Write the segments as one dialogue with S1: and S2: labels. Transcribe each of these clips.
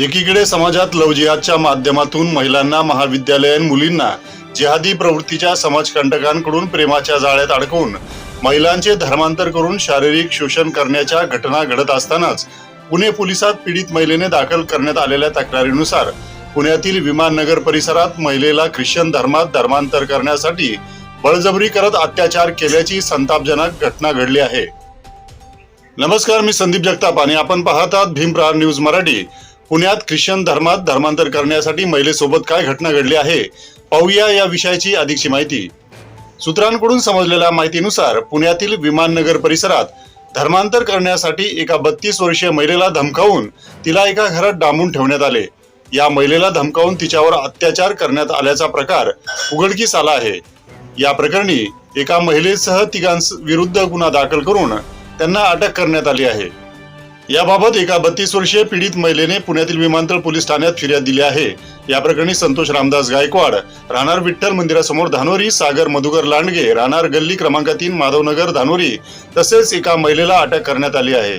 S1: एकीकडे समाजात लव जिहादच्या माध्यमातून महिलांना महाविद्यालयीन मुलींना जिहादी प्रवृत्तीच्या समाजकंटकांकडून प्रेमाच्या जाळ्यात अडकवून महिलांचे धर्मांतर करून शारीरिक शोषण करण्याच्या घटना घडत असतानाच पुणे पोलिसात पीडित महिलेने दाखल करण्यात आलेल्या तक्रारीनुसार पुण्यातील विमाननगर परिसरात महिलेला ख्रिश्चन धर्मात धर्मांतर करण्यासाठी बळजबरी करत अत्याचार केल्याची संतापजनक घटना घडली आहे. नमस्कार मी संदीप जगताप आणि आपण पाहतात आहात भीमप्रहार न्यूज मराठी. पुण्यात ख्रिश्चन धर्मात धर्मांतर करण्यासाठी महिलेसोबत काय घटना घडली आहे पाहूया या विषयाची अधिकची माहिती. सूत्रांकडून समजलेल्या माहितीनुसार पुण्यातील विमाननगर परिसरात धर्मांतर करण्यासाठी एका बत्तीस वर्षीय महिलेला धमकावून तिला एका घरात डांबून ठेवण्यात आले. या महिलेला धमकावून तिच्यावर अत्याचार करण्यात आल्याचा प्रकार उघडकीस आला आहे. या प्रकरणी एका महिलेसह तिघांस विरुद्ध गुन्हा दाखल करून त्यांना अटक करण्यात आली आहे. याबाबत एका बत्तीस वर्षीय पीडित महिलेने पुण्यातील विमानतळ पोलीस ठाण्यात फिर्याद दिली आहे. या प्रकरणी संतोष रामदास गायकवाड राहणार विठ्ठल मंदिरासमोर धानोरी सागर मधुकर लांडगे राहणार गल्ली क्रमांक तीन माधवनगर धानोरी तसेच एका महिलेला अटक करण्यात आली आहे.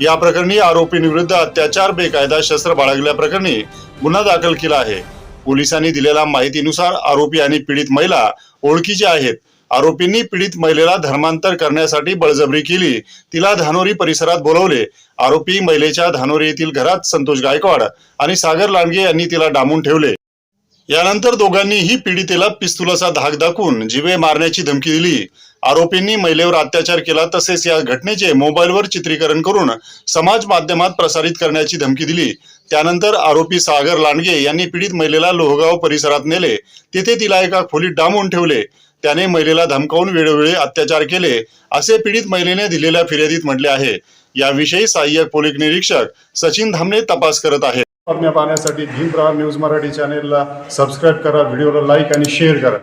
S1: या प्रकरणी आरोपींविरुद्ध अत्याचार बेकायदा शस्त्र बाळगल्याप्रकरणी गुन्हा दाखल केला आहे. पोलिसांनी दिलेल्या माहितीनुसार आरोपी आणि पीडित महिला ओळखीच्या आहेत. आरोपींनी पीडित महिलेला धर्मांतर करण्यासाठी बळजबरी केली. तिला धानोरी परिसरात बोलवले. आरोपी महिलेच्या धानोरी येथील घरात संतोष गायकवाड आणि सागर लांडगे यांनी तिला डांबून ठेवले. यानंतर दोघांनीही पीडितेला पिस्तुलाचा धाक दाखवून जिवे मारण्याची धमकी दिली. आरोपींनी महिलेवर अत्याचार केला तसेच या घटनेचे मोबाईलवर चित्रीकरण करून समाज माध्यमात प्रसारित करण्याची धमकी दिली. त्यानंतर आरोपी सागर लांडगे यांनी पीडित महिलेला लोहगाव परिसरात नेले. तिथे तिला एका खोलीत डांबून ठेवले. त्याने महिलेला धमकावून वेळोवेळी अत्याचार केले असे पीडित महिलेने दिलेल्या फिर्यादीत म्हटले आहे. याविषयी सहाय्यक पोलीस निरीक्षक सचिन धामणे तपास करत आहेत. बातम्या पाहण्यासाठी भीमप्रहार न्यूज मराठी चॅनेलला सबस्क्राईब करा व्हिडिओला लाईक आणि शेअर करा.